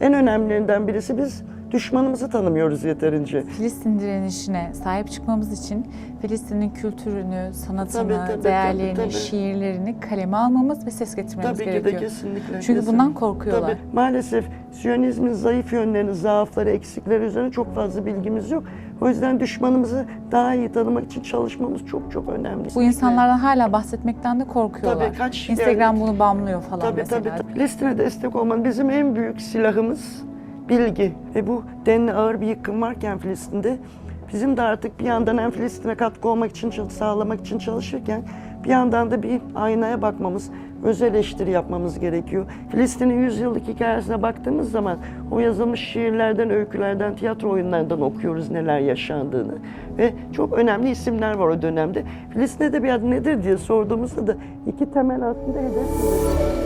En önemlilerinden birisi biz düşmanımızı tanımıyoruz yeterince. Filistin direnişine sahip çıkmamız için Filistin'in kültürünü, sanatını, Tabii, tabii, değerlerini, tabii, tabii. şiirlerini kaleme almamız ve ses getirmemiz Tabii ki gerekiyor. de kesinlikle. Çünkü kesin- bundan korkuyorlar. Tabii. Maalesef Siyonizmin zayıf yönlerini, zaafları, eksikleri üzerine çok fazla bilgimiz yok. O yüzden düşmanımızı daha iyi tanımak için çalışmamız çok çok önemli. Bu insanlardan hala bahsetmekten de korkuyorlar. Tabii, kaç Instagram devlet- bunu banlıyor falan Tabii mesela. tabii. tabii. Filistin'e destek olmanın bizim en büyük silahımız bilgi. Ve bu denli ağır bir yıkım varken Filistin'de bizim de artık bir yandan hem Filistin'e katkı olmak için sağlamak için çalışırken bir yandan da bir aynaya bakmamız, öz eleştiri yapmamız gerekiyor. Filistin'in 100 yıllık hikayesine baktığımız zaman o yazılmış şiirlerden, öykülerden, tiyatro oyunlarından okuyoruz neler yaşandığını. Ve çok önemli isimler var o dönemde. Filistin Edebiyatı nedir diye sorduğumuzda da iki temel aslında hedef.